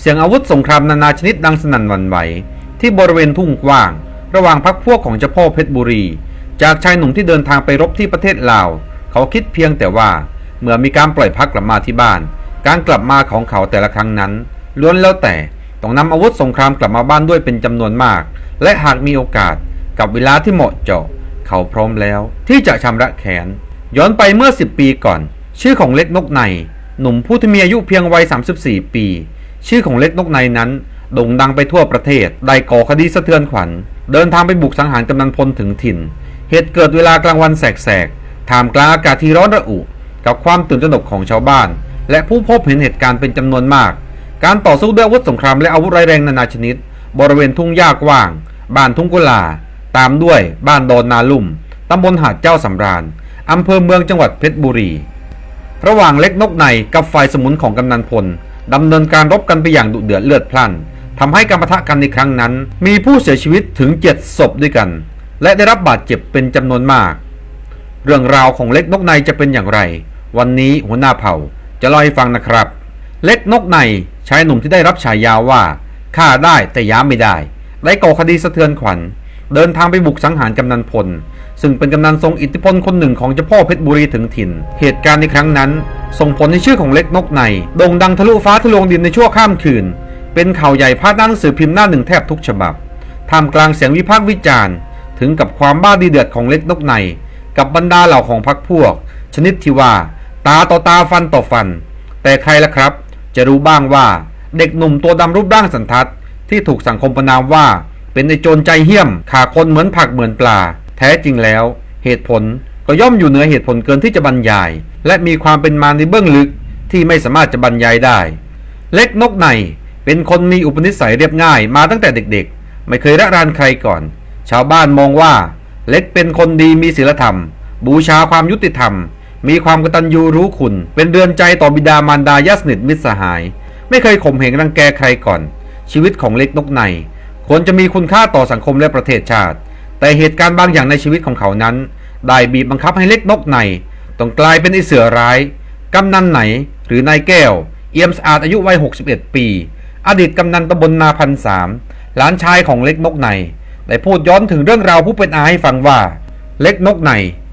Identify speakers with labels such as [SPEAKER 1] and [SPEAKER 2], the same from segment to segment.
[SPEAKER 1] เสียงอาวุธสงครามนานาชนิดดังสนั่นหวั่นไหว ที่บริเวณทุ่งกว้าง ระหว่างพักพวกของเจ้าพ่อเพชรบุรี จากชายหนุ่มที่เดินทางไปรบที่ประเทศลาว เขาคิดเพียงแต่ว่า เมื่อมีการปล่อยพักกลับมาที่บ้าน การกลับมาของเขาแต่ละครั้งนั้นล้วนแล้วแต่ต้องนำอาวุธสงครามกลับมาบ้านด้วยเป็นจำนวนมาก และหากมีโอกาสกับเวลาที่เหมาะเจาะ เขาพร้อมแล้วที่จะชำระแขน ย้อนไปเมื่อ 10 ปีก่อน ชื่อของเล็กนกใน หนุ่มผู้ที่มีอายุเพียงวัย 34 ปี ชื่อของเล็กนกในนั้นโด่งดังไปทั่วประเทศ ได้ก่อคดีสะเทือนขวัญ เดินทางไปบุกสังหารกำนันพลถึงถิ่น เหตุเกิดเวลากลางวันแสกๆ ท่ามกลางอากาศที่ร้อนระอุ กับความตื่นตระหนกของชาวบ้าน และผู้พบเห็นเหตุการณ์เป็นจำนวนมาก การต่อสู้ด้วยอาวุธสงครามและอาวุธร้ายแรงนานาชนิด บริเวณทุ่งหญ้ากว้าง บ้านทุ่งกุลา ตามด้วยบ้านโดนนาลุ่ม ตำบลหาดเจ้าสำราญอำเภอเมืองจังหวัดเพชรบุรี ระหว่างเล็กนกในกับฝ่ายสมุนของกำนันพล ดำเนินการรบกันไปอย่างดุเดือดเลือดพล่านทำให้การปะทะกันในครั้งนั้น มีผู้เสียชีวิตถึงเจ็ดศพด้วยกัน และได้รับบาดเจ็บเป็นจำนวนมาก เรื่องราวของเล็กนกในจะเป็นอย่างไร วันนี้หัวหน้าเผ่าจะเล่าให้ฟังนะครับ เล็กนกในชายหนุ่มที่ได้รับฉายาว่าฆ่าได้แต่ย้าไม่ได้ ได้ก่อคดีสะเทือนขวัญ เดินทางไปบุกสังหารกำนันพล ซึ่งเป็นกำนันทรงอิทธิพลคนหนึ่งของเจ้าพ่อเพชรบุรีถึงถิ่น เหตุการณ์ในครั้งนั้น ส่งผลให้ชื่อของเล็กนกในโด่งดังทะลุฟ้าทะลวงดินในชั่วข้ามคืน เป็นข่าวใหญ่พาดหน้าหนังสือพิมพ์หน้าหนึ่งแทบทุกฉบับท่ามกลางเสียงวิพากษ์วิจารณ์ ถึงกับความบ้าดีเดือดของเล็กนกใน กับบรรดาเหล่าของพรรคพวก ชนิดที่ว่า ตาต่อตาฟันต่อฟัน แต่ใครล่ะครับ จะรู้บ้างว่าเด็กหนุ่มตัวดำรูปร่างสันทัดที่ถูกสังคมประนามว่า เป็นในโจรใจเหี้ยมขาคนเหมือนผักเหมือนปลา แท้จริงแล้ว เหตุผลก็ย่อมอยู่เหนือเหตุผลเกินที่จะบรรยาย และมีความเป็นมาในเบื้องลึกที่ไม่สามารถจะบรรยายได้ เล็กนกในเป็นคนมีอุปนิสัยเรียบง่ายมาตั้งแต่เด็กๆ ไม่เคยระรานใครก่อน ชาวบ้านมองว่า เล็กเป็นคนดีมีศีลธรรม บูชาความยุติธรรม มีความกตัญญูรู้คุณ เป็นเรือนใจต่อบิดามารดาญาติสนิทมิตรสหาย ไม่เคยข่มเหงรังแกใครก่อน ชีวิตของเล็กนกในควรจะมีคุณค่าต่อสังคมและประเทศชาติ แต่เหตุการณ์บางอย่างในชีวิตของเขานั้น ได้บีบบังคับให้เล็กนกในต้องกลายเป็นไอเสือร้าย กำนันไหนหรือนายแก้ว เอี่ยมสะอาดอายุวัย 61 ปี อดีตกำนันตำบลนาพันสามหลานชายของเล็กนกในได้พูดย้อนถึงเรื่องราวผู้เป็นอาให้ฟังว่า เล็กนกใน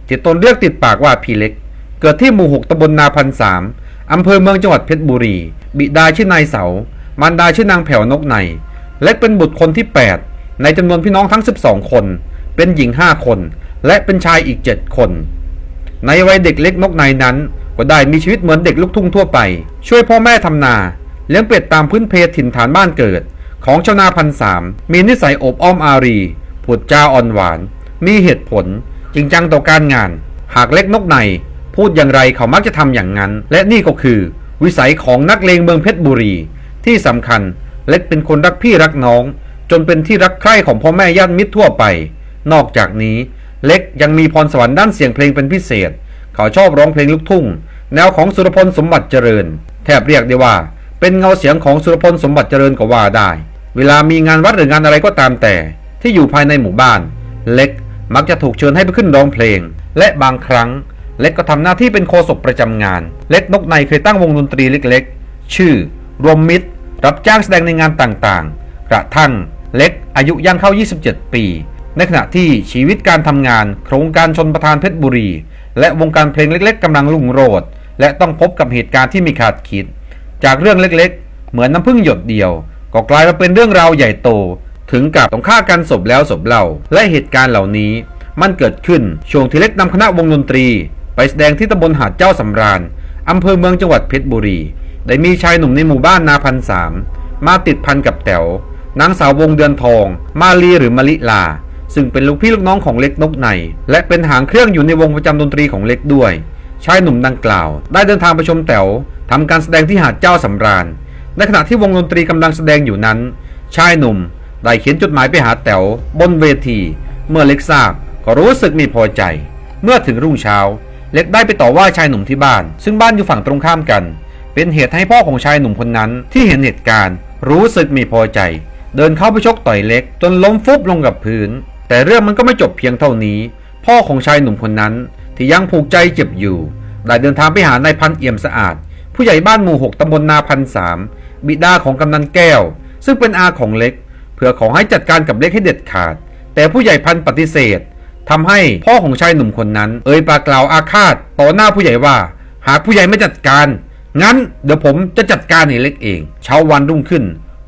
[SPEAKER 1] ที่ตนเรียกติดปากว่าพี่เล็ก เกิดที่หมู่หกตำบลนาพันสามอำเภอเมืองจังหวัดเพชรบุรี บิดาชื่อนายเสา มารดาชื่อนางแผ่วนกใน เล็กเป็นบุตรคนที่ 8 ในจำนวนพี่น้องทั้ง 12 คน เป็นหญิง5คน และเป็นชายอีก7คน ในวัยเด็กเล็กนกในนั้น ก็ได้มีชีวิตเหมือนเด็กลูกทุ่งทั่วไป ช่วยพ่อแม่ทำนา เลี้ยงเป็ดตามพื้นเพถิ่นฐานบ้านเกิด ของชาวนาพันสามมีนิสัยอบอ้อมอารีพูดจาอ่อนหวาน มีเหตุผล จริงจังต่อการงาน หากเล็กนกใน พูดอย่างไรเขามักจะทำอย่างนั้น และนี่ก็คือ วิสัยของนักเลงเมืองเพชรบุรี ที่สำคัญเล็กเป็นคนรักพี่รักน้อง จนเป็นที่รักใคร่ของพ่อแม่ญาติมิตรทั่วไป นอกจากนี้เล็กยังมีพรสวรรค์ด้านเสียงเพลงเป็นพิเศษ เขาชอบร้องเพลงลูกทุ่ง แนวของสุรพลสมบัติเจริญ แทบเรียกได้ว่า เป็นเงาเสียงของสุรพลสมบัติเจริญก็ว่าได้ เวลามีงานวัดหรืองานอะไรก็ตามแต่ ที่อยู่ภายในหมู่บ้าน เล็กมักจะถูกเชิญให้ไปขึ้นร้องเพลง และบางครั้ง เล็กก็ทำหน้าที่เป็นโฆษกประจำงาน เล็กนกในเคยตั้งวงดนตรีเล็กๆ ชื่อ รวมมิตร รับจ้างแสดงในงานต่างๆ กระทั่งเล็กอายุย่างเข้า 27 ปี ในขณะที่ชีวิตการทำงาน โครงการชนประทานเพชรบุรี และวงการเพลงเล็กๆกำลังรุ่งโรจน์และต้องพบกับเหตุการณ์ที่มีขาดคิด จากเรื่องเล็กๆ เหมือนน้ำพึ่งหยดเดียว ก็กลายมาเป็นเรื่องราวใหญ่โต ถึงกับต้องฆ่ากันศพแล้วศพเล่า และเหตุการณ์เหล่านี้ มันเกิดขึ้นช่วงที่เล็กนำคณะวงดนตรี ไปแสดงที่ตำบลหาดเจ้าสำราญอำเภอเมืองจังหวัดเพชรบุรี ได้มีชายหนุ่มในหมู่บ้านนาพันสามมาติดพันกับแต๋วนางสาววงเดือนทอง มาลีหรือมะลิลา ซึ่งเป็นลูกพี่ลูกน้องของเล็กนกใน และเป็นหางเครื่องอยู่ในวงประจำดนตรีของเล็กด้วย ชายหนุ่มดังกล่าว ได้เดินทางไปชมแต๋วทำการแสดงที่หาดเจ้าสำราญ ในขณะที่วงดนตรีกำลังแสดงอยู่นั้น ชายหนุ่มได้เขียนจดหมายไปหาแต๋วบนเวที เมื่อเล็กทราบก็รู้สึกไมีพอใจ เมื่อถึงรุ่งเช้า เล็กได้ไปต่อว่าชายหนุ่มที่บ้าน ซึ่งบ้านอยู่ฝั่งตรงข้ามกัน เป็นเหตุให้พ่อของชายหนุ่มคนนั้นที่เห็นเหตุการณ์ รู้สึกไมีพอใจ เดินเข้าไปชกต่อยเล็ก จนล้มฟุบลงกับพื้น แต่เรื่องมันก็ไม่จบเพียงเท่านี้ พ่อของชายหนุ่มคนนั้นที่ยังผูกใจเจ็บอยู่ได้เดินทางไปหานายพันเอี่ยมสะอาด ผู้ใหญ่บ้านหมู่หกตำบลนาพันสามบิดาของกำนันแก้ว ซึ่งเป็นอาของเล็ก เพื่อขอให้จัดการกับเล็กให้เด็ดขาด แต่ผู้ใหญ่พันปฏิเสธทำให้พ่อของชายหนุ่มคนนั้น เอ่ยปากกล่าวอาฆาต ต่อหน้าผู้ใหญ่ว่า หากผู้ใหญ่ไม่จัดการ งั้นเดี๋ยวผมจะจัดการให้เล็กเอง เช้าวันรุ่งขึ้น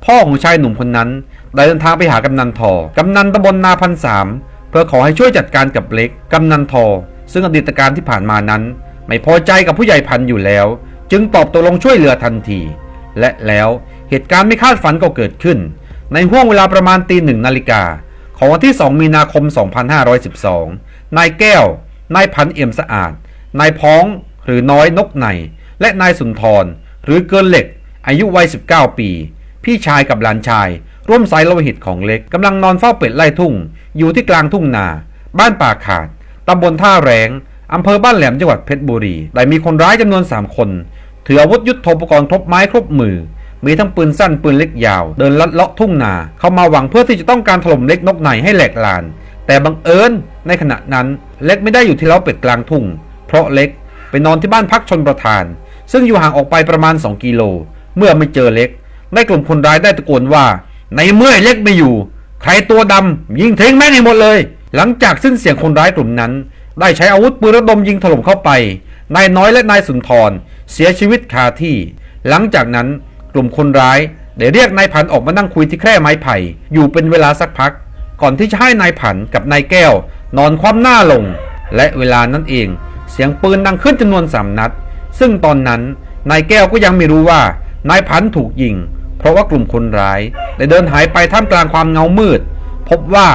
[SPEAKER 1] พ่อของชายหนุ่มคนนั้น ได้เดินทางไปหากำนันทอกำนันตำบลนาพันสามเพื่อขอให้ช่วยจัดการกับเล็กกำนันทอ ซึ่งอดีตการที่ผ่านมานั้น ไม่พอใจกับผู้ใหญ่พันอยู่แล้ว จึงตอบตกลงช่วยเหลือทันที และแล้วเหตุการณ์ไม่คาดฝันก็เกิดขึ้น ในห่วงเวลาประมาณตีหนึ่งนาฬิกาของวันที่ 2 มีนาคม 2512 นายแก้ว นายพันเอี่ยมสะอาด นายพ้องหรือน้อยนกใน และนายสุนทร หรือเกินเหล็ก อายุวัย 19 ปี พี่ชายกับหลานชาย ร่วมสายโลหิตของเล็กกำลังนอนเฝ้าเป็ดไล่ทุ่ง อยู่ที่กลางทุ่งนา บ้านป่าขาดตำบลท่าแรงอำเภอบ้านแหลมจังหวัดเพชรบุรี ได้มีคนร้ายจำนวน 3 คน ถืออาวุธยุทโธปกรณ์ครบไม้ครบมือ มีทั้งปืนสั้นปืนเล็กยาว เดินลัดเลาะทุ่งนา เข้ามาหวังเพื่อที่จะต้องการถล่มเล็กนกในให้แหลกลาน แต่บังเอิญในขณะนั้นเล็กไม่ได้อยู่ที่เล้าเป็ดกลางทุ่ง เพราะเล็กไปนอนที่บ้านพักชนประทาน ซึ่งอยู่ห่างออกไปประมาณ 2 กิโล เมื่อไม่เจอเล็ก ได้กลุ่มคนร้ายได้ตะโกนว่า ในเมื่อเล็กไม่อยู่ ใครตัวดำยิงทิ้งแม่งให้หมดเลย หลังจากสิ้นเสียงคนร้ายกลุ่มนั้น ได้ใช้อาวุธปืนระดมยิงถล่มเข้าไปนายน้อยและนายสุนทร เสียชีวิตคาที่ หลังจากนั้นกลุ่มคนร้ายได้เรียกนายผันออกมานั่งคุยที่แคร่ไม้ไผ่ อยู่เป็นเวลาสักพัก ก่อนที่จะให้นายผันกับนายแก้ว นอนคว่ำหน้าลง และเวลานั้นเอง เสียงปืนดังขึ้นจำนวนสามนัด ซึ่งตอนนั้นนายแก้วก็ยังไม่รู้ว่านายผันถูกยิง เพราะว่ากลุ่มคนร้ายได้เดินหายไปท่ามกลางความเงามืด พบว่า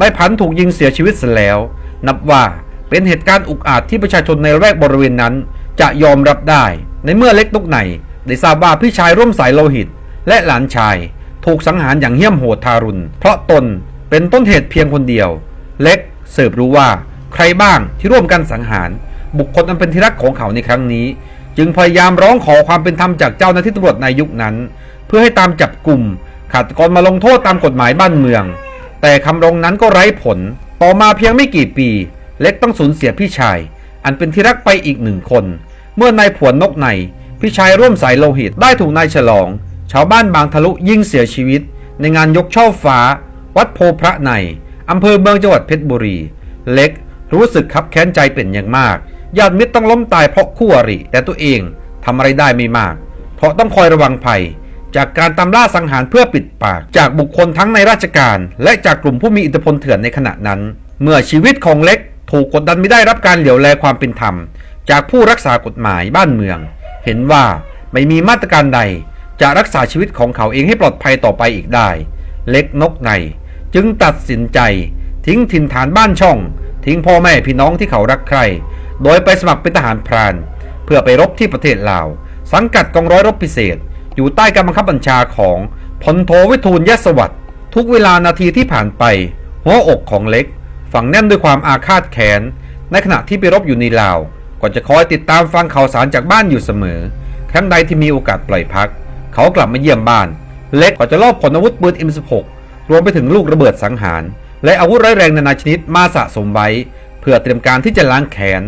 [SPEAKER 1] นายผันถูกยิงเสียชีวิตเสียแล้ว นับว่าเป็นเหตุการณ์อุกอาจที่ประชาชนในแวกบริเวณนั้น จะยอมรับได้ ในเมื่อเล็กนกไหนได้ทราบว่าพี่ชายร่วมสายโลหิต และหลานชาย ถูกสังหารอย่างเหี้ยมโหดทารุณ เพราะตนเป็นต้นเหตุเพียงคนเดียว เล็กเสืบรู้ว่าใครบ้างที่ร่วมกันสังหาร บุคคลอันเป็นที่รักของเขาในครั้งนี้ จึงพยายามร้องขอความเป็นธรรมจากเจ้าหน้าที่ตำรวจในยุคนั้น เพื่อให้ตามจับกลุ่มฆาตกรมาลงโทษตามกฎหมายบ้านเมือง แต่คำร้องนั้นก็ไร้ผล ต่อมาเพียงไม่กี่ปี เล็กต้องสูญเสียพี่ชาย อันเป็นที่รักไปอีกหนึ่งคน เมื่อนายผวนนกในพี่ชายร่วมสายโลหิตได้ถูกนายฉลอง ชาวบ้านบางทะลุยิงเสียชีวิต ในงานยกช่อฟ้า วัดโพพระในอำเภอเมืองจังหวัดเพชรบุรี เล็กรู้สึกคับแค้นใจเป็นอย่างมากญาติมิตรต้องล้มตายเพราะคู่อริแต่ตัวเองทำอะไรได้ไม่มาก เพราะต้องคอยระวังภัย จากการตามล่าสังหารเพื่อปิดปาก จากบุคคลทั้งในราชการ และจากกลุ่มผู้มีอิทธิพลเถื่อนในขณะนั้น เมื่อชีวิตของเล็กถูกกดดันไม่ได้รับการเหลียวแลความเป็นธรรม จากผู้รักษากฎหมายบ้านเมือง เห็นว่าไม่มีมาตรการใด จะรักษาชีวิตของเขาเองให้ปลอดภัยต่อไปอีกได้ เล็กนกใน จึงตัดสินใจ ทิ้งถิ่นฐานบ้านช่อง ทิ้งพ่อแม่พี่น้องที่เขารักใคร โดยไปสมัครเป็นทหารพราน เพื่อไปรบที่ประเทศลาว สังกัดกองร้อยรบพิเศษ อยู่ใต้การบังคับบัญชาของพลโทวิทูลยศวัตรทุกเวลานาทีที่ผ่านไป หัวอกของเล็ก ฝังแน่นด้วยความอาฆาตแค้นในขณะที่ไปรบอยู่ในลาวก็จะคอยติดตามฟังข่าวสารจากบ้านอยู่เสมอ ครั้งใดที่มีโอกาสปล่อยพัก เขากลับมาเยี่ยมบ้าน เล็กก็จะลอบขนอาวุธปืน M16 รวมไปถึงลูกระเบิดสังหาร และอาวุธร้ายแรงนานาชนิดมาสะสมไว้ เพื่อเตรียมการที่จะล้างแค้น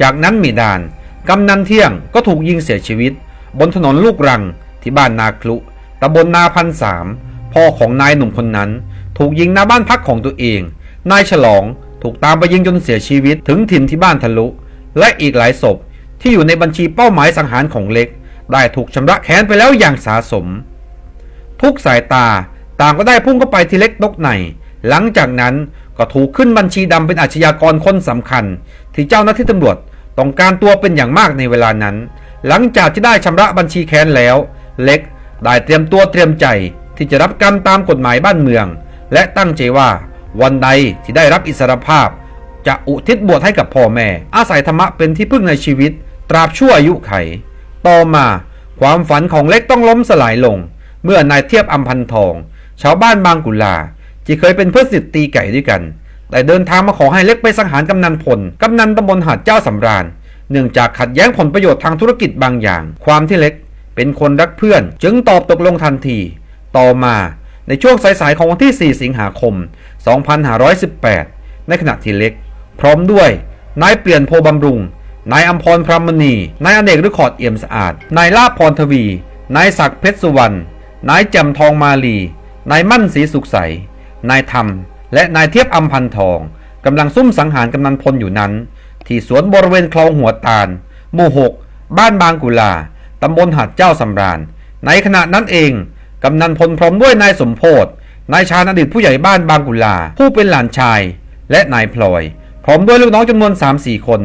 [SPEAKER 1] จากนั้นมีดานกำนันเที่ยงก็ถูกยิงเสียชีวิต บนถนนลูกรัง ที่บ้านนาคลุตำบลนาพันสามพ่อของนายหนุ่มคนนั้น ถูกยิงหน้าบ้านพักของตัวเอง นายฉลองถูกตามไปยิงจนเสียชีวิตถึงถิ่นที่บ้านทะลุ และอีกหลายศพที่อยู่ในบัญชีเป้าหมายสังหารของเล็ก ได้ถูกชำระแค้นไปแล้วอย่างสาสม ทุกสายตาต่างก็ได้พุ่งเข้าไปที่เล็กนกในหลังจากนั้นก็ถูกขึ้นบัญชีดำเป็นอาชญากรคนสำคัญ ที่เจ้าหน้าที่ตำรวจต้องการตัวเป็นอย่างมากในเวลานั้น หลังจากที่ได้ชำระบัญชีแค้นแล้ว เล็ก ได้เตรียมตัวเตรียมใจที่จะรับกรรมตามกฎหมายบ้านเมือง และตั้งใจว่าวันใดที่ได้รับอิสรภาพ จะอุทิศบวชให้กับพ่อแม่ อาศัยธรรมะเป็นที่พึ่งในชีวิต ตราบชั่วอายุไข ต่อมาความฝันของเล็กต้องล้มสลายลง เมื่อนายเทียบอัมพันทอง ชาวบ้านบางกุลาที่เคยเป็นเพื่อนสนิทตีไก่ด้วยกันแต่เดินทางมาขอให้เล็กไปสังหารกำนันพล กำนันตำบลหาดเจ้าสำราญ เนื่องจากขัดแย้งผลประโยชน์ทางธุรกิจบางอย่าง ความที่เล็ก เป็นคนรักเพื่อน จึงตอบตกลงทันที ต่อมาในช่วงสายๆของวันที่ 4 สิงหาคม 2518 ในขณะที่เล็ก พร้อมด้วยนายเปลี่ยนโพบำรุง นายอัมพรพรหมณี นายอเนกฤคอดเอี่ยมสะอาด นายลาภพรทวี นายศักดิ์เพชรสุวรรณ นายแจ่มทองมาลี นายมั่นศรีสุขใส นายธรรม และนายเทียบอัมพันทองกำลังซุ่มสังหารกำนันพลอยู่นั้น ที่สวนบริเวณคลองหัวตาล หมู่หกบ้านบางกุลา ตำบลหัดเจ้าสำราญ ในขณะนั้นเองกำนันพลพร้อมด้วยนายสมโพธนายชาญอดีตผู้ใหญ่บ้านบางกุลา ผู้เป็นหลานชาย และนายพลอย พร้อมด้วยลูกน้องจำนวน 3-4 คน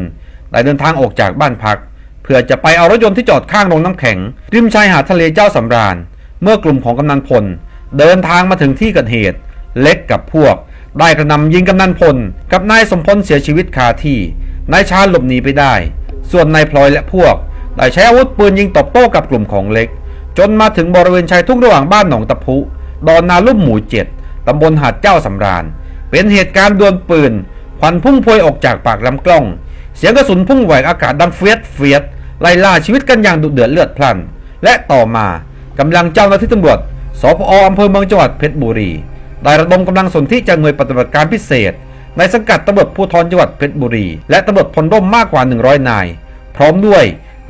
[SPEAKER 1] ได้เดินทางออกจากบ้านพัก เพื่อจะไปเอารถยนต์ที่จอดข้างโรงน้ำแข็ง ริมชายหาดทะเลเจ้าสำราญ เมื่อกลุ่มของกำนันพล เดินทางมาถึงที่เกิดเหตุ เล็กกับพวก ได้กระหนำยิงกำนันพล กับนายสมพลเสียชีวิตคาที่นายชาญหลบหนีไปได้ ส่วนนายพลอยและพวก ได้ใช้อาวุธปืนยิงตอบโต้กับกลุ่มของเล็ก จนมาถึงบริเวณชายทุ่งระหว่างบ้านหนองตะพุ ดอนนาลุ่มหมู่เจ็ดตำบลหาดเจ้าสำราญ เป็นเหตุการณ์ดวลปืนควันพุ่งพวยออกจากปากลำกล้อง เสียงกระสุนพุ่งแหวกอากาศดังเฟียดเฟียดไล่ล่าชีวิตกันอย่างดุเดือดเลือดพล่านและต่อมากำลังเจ้าหน้าที่ตำรวจสพออำเภอเมืองจังหวัดเพชรบุรี ได้ระดมกำลังสนที่จากหน่วยปฏิบัติการพิเศษ ในสังกัดตำรวจภูธรจังหวัดเพชรบุรี และตำรวจพลร่มมากกว่า 100 นาย พร้อมด้วย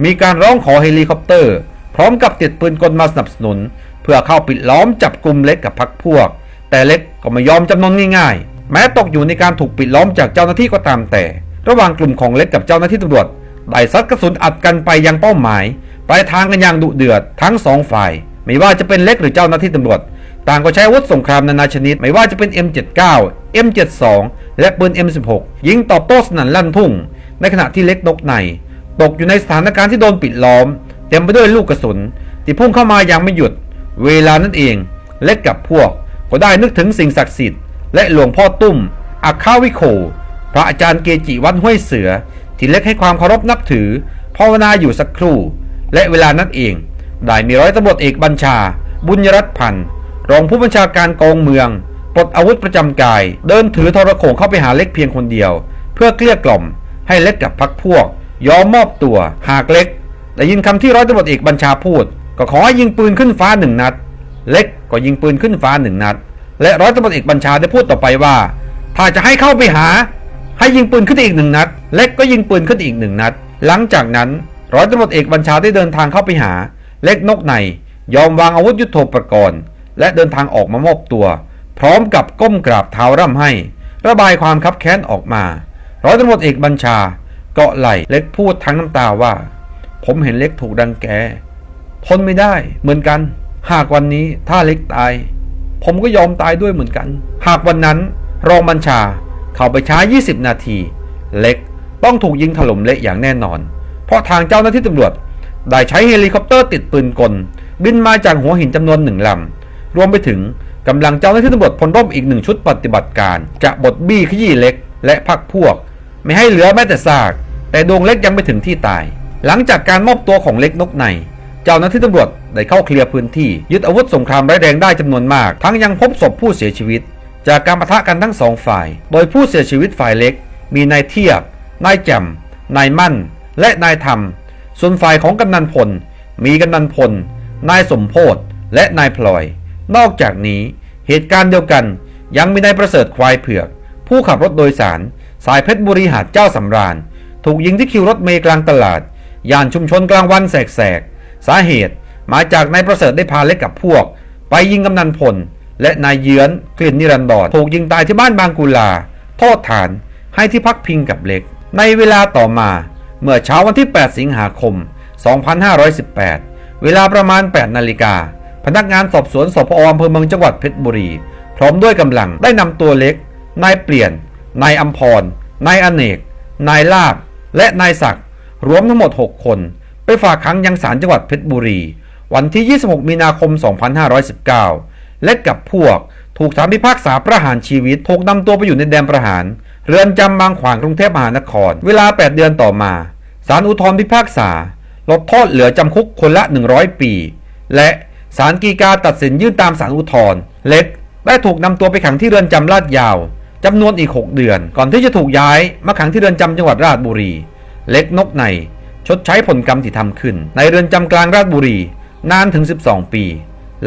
[SPEAKER 1] มีการร้องขอเฮลิคอปเตอร์ พร้อมกับติดปืนกลมาสนับสนุน เพื่อเข้าปิดล้อมจับกลุ่มเล็กกับพักพวก แต่เล็กก็ไม่ยอมจำนนง่ายๆ แม้ตกอยู่ในการถูกปิดล้อมจากเจ้าหน้าที่ก็ตามแต่ ระหว่างกลุ่มของเล็กกับเจ้าหน้าที่ตำรวจได้ซัดกระสุนอัดกันไปยังเป้าหมายปลายทางกันอย่างดุเดือดทั้งสองฝ่าย ไม่ว่าจะเป็นเล็กหรือเจ้าหน้าที่ตำรวจ ต่างก็ใช้อาวุธสงครามนานาชนิด ไม่ว่าจะเป็น M79 M72 และปืน M16 ยิงตอบโต้สนั่นลั่นทุ่ง ในขณะที่เล็กนกใน ตกอยู่ในสถานการณ์ที่โดนปิดล้อม เต็มไปด้วยลูกกระสุนที่พุ่งเข้ามาอย่างไม่หยุด เวลานั้นเองเล็กกับพวก ก็ได้นึกถึงสิ่งศักดิ์สิทธิ์และหลวงพ่อตุ้มอัคาวิโค พระอาจารย์เกจิวัดห้วยเสือ ที่เล็กให้ความเคารพนับถือภาวนาอยู่สักครู่ และเวลานั้นเอง ได้มีร้อยตำรวจเอกบัญชา บุญยรัตน์พันธ์รองผู้บัญชาการกองเมืองปลดอาวุธประจำกาย เดินถือทรโขงเข้าไปหาเล็กเพียงคนเดียว เพื่อเกลี้ยกล่อมให้เล็กกับพักพวก ยอมมอบตัวหากเล็กได้ยินคำที่ร้อยตำรวจเอกบัญชาพูด ก็ขอให้ยิงปืนขึ้นฟ้าหนึ่งนัด เล็กก็ยิงปืนขึ้นฟ้าหนึ่งนัด และร้อยตำรวจเอกบัญชาได้พูดต่อไปว่า ถ้าจะให้เข้าไปหา ให้ยิงปืนขึ้นอีกหนึ่งนัด เล็กก็ยิงปืนขึ้นอีกหนึ่งนัด หลังจากนั้นร้อยตำรวจเอกบัญชาได้เดินทางเข้าไปหา เล็กนกในยอมวางอาวุธยุโทโธปกรณ์ และเดินทางออกมามอบตัว พร้อมกับก้มกราบเท้าร่ำให้ ระบายความคับแค้นออกมา ร้อยตำรวจเอกบัญชา เกาะไหล่เล็กพูดทั้งน้ำตาว่า ผมเห็นเล็กถูกดังแกทนไม่ได้เหมือนกัน หากวันนี้ถ้าเล็กตาย ผมก็ยอมตายด้วยเหมือนกัน หากวันนั้นรองบัญชาเข้าไปช้า 20 นาที เล็กต้องถูกยิงถล่มเละอย่างแน่นอน เพราะทางเจ้าหน้าที่ตำรวจ ได้ใช้เฮลิคอปเตอร์ติดปืนกล บินมาจากหัวหินจำนวนหนึ่งลำ รวมไปถึงกำลังเจ้าหน้าที่ตำรวจพลร่มอีกหนึ่งชุดปฏิบัติการ จะบดบี้ขยี้เล็ก และพักพวก ไม่ให้เหลือแม้แต่ซาก แต่ดวงเล็กยังไม่ถึงที่ตาย หลังจากการมอบตัวของเล็กนกใน เจ้าหน้าที่ตำรวจได้เข้าเคลียร์พื้นที่ ยึดอาวุธสงครามร้ายแรงได้จำนวนมาก ทั้งยังพบศพผู้เสียชีวิต จากการปะทะกันทั้งสองฝ่าย โดยผู้เสียชีวิตฝ่ายเล็ก มีนายเทียบ นายแจ่มนายมั่น และนายธรรม ส่วนฝ่ายของกำนันพล มีกำนันพล นายสมโพธและนายพลอย นอกจากนี้ เหตุการณ์เดียวกันยังมีนายประเสริฐควายเผือก ผู้ขับรถโดยสาร สายเพชรบุรีหาดเจ้าสำราญ ถูกยิงที่คิวรถเมล์กลางตลาด ย่านชุมชนกลางวันแสกๆ สาเหตุมาจากนายประเสริฐได้พาเล็กกับพวก ไปยิงกำนันพล และนายเยือนกลิ่นนิรันดรถูกยิงตายที่บ้านบางกุลา โทษฐานให้ที่พักพิงกับเล็ก ในเวลาต่อมา เมื่อเช้าวันที่ 8 สิงหาคม 2518 เวลาประมาณ 8 นาฬิกาพนักงานสอบสวนสพออำเภอเมืองจังหวัดเพชรบุรี พร้อมด้วยกำลังได้นำตัวเล็กนายเปลี่ยนนายอัมพรนายอเนก นายลาบ และนายศักดิ์รวมทั้งหมด 6 คน ไปฝากขังยังศาลจังหวัดเพชรบุรี วันที่ 26 มีนาคม 2519 และกับพวกถูกศาลพิพากษาประหารชีวิตถูกนำตัวไปอยู่ในแดนประหาร เรือนจำบางขวางกรุงเทพมหานคร เวลา 8 เดือนต่อมาศาลอุทธรพิพากษา ลดโทษเหลือจำคุกคนละ 100 ปี และศาลฎีกาตัดสินยื่นตามศาลอุทธรเล็กได้ถูกนำตัวไปขังที่เรือนจำลาดยาว จำนวนอีก 6 เดือน ก่อนที่จะถูกย้ายมาขังที่เรือนจำจังหวัดราชบุรี เล็กนกในชดใช้ผลกรรมที่ทำขึ้น ในเรือนจำกลางราชบุรี นานถึง 12 ปี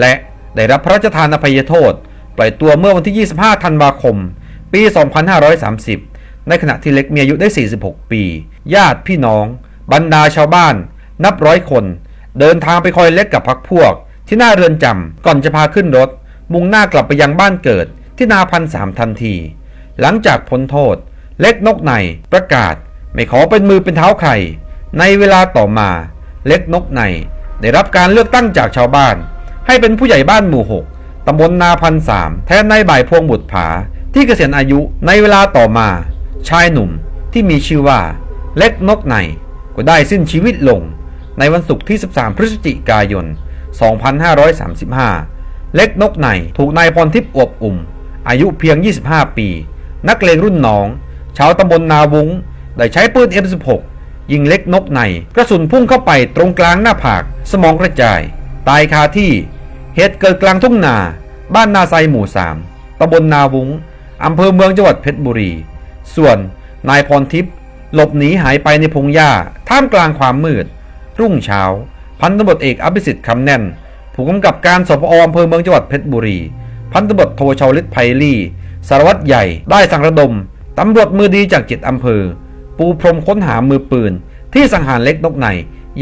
[SPEAKER 1] และได้รับพระราชทานอภัยโทษ ปล่อยตัวเมื่อวันที่ 25 ธันวาคม ปี 2530 ในขณะที่เล็กมีอายุได้ 46 ปี ญาติพี่น้อง บรรดาชาวบ้าน นับร้อยคน เดินทางไปคอยเล็กกับพักพวก ที่หน้าเรือนจำก่อนจะพาขึ้นรถ มุ่งหน้ากลับไปยังบ้านเกิดที่นาพันสามทันที หลังจากพ้นโทษ เล็กนกในประกาศ ไม่ขอเป็นมือเป็นเท้าใคร ในเวลาต่อมา เล็กนกใน ได้รับการเลือกตั้งจากชาวบ้าน ให้เป็นผู้ใหญ่บ้านหมู่หกตำบลนาพันสามแทนนายบ่ายพวงบุตรผา ที่เกษียณอายุในเวลาต่อมา ชายหนุ่มที่มีชื่อว่า เล็กนกใน ก็ได้สิ้นชีวิตลง ในวันศุกร์ที่ 13 พฤศจิกายน 2535 เล็กนกในถูกนายพรทิพย์อวบอุ่ม อายุเพียง 25 ปี นักเลงรุ่นน้อง ชาวตำบลนาวุ้ง ได้ใช้ปืน M16 ยิงเล็กนกใน กระสุนพุ่งเข้าไปตรงกลางหน้าผาก สมองกระจาย ตายคาที่ เหตุเกิดกลางทุ่งนา บ้านนาไซหมู่3ตำบลนาวุ้งอำเภอเมืองจังหวัดเพชรบุรี ส่วนนายพรทิพย์หลบหนีหายไปในพงหญ้า ท่ามกลางความมืด รุ่งเช้า พันตำรวจเอกอภิสิทธิ์คำแน่น ผู้กำกับการสพออำเภอเมืองจังหวัดเพชรบุรี พันตำรวจโทชาวลิตไพลี่ สารวัตรใหญ่ได้สั่งระดมตำรวจมือดีจากจิตอำเภอ ปูพรมค้นหามือปืน ที่สังหารเล็กนกใน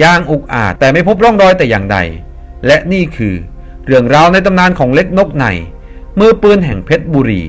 [SPEAKER 1] ย่างอุกอาจแต่ไม่พบร่องรอยแต่อย่างใด และนี่คือ เรื่องราวในตำนานของเล็กนกในมือปืนแห่งเพชรบุรี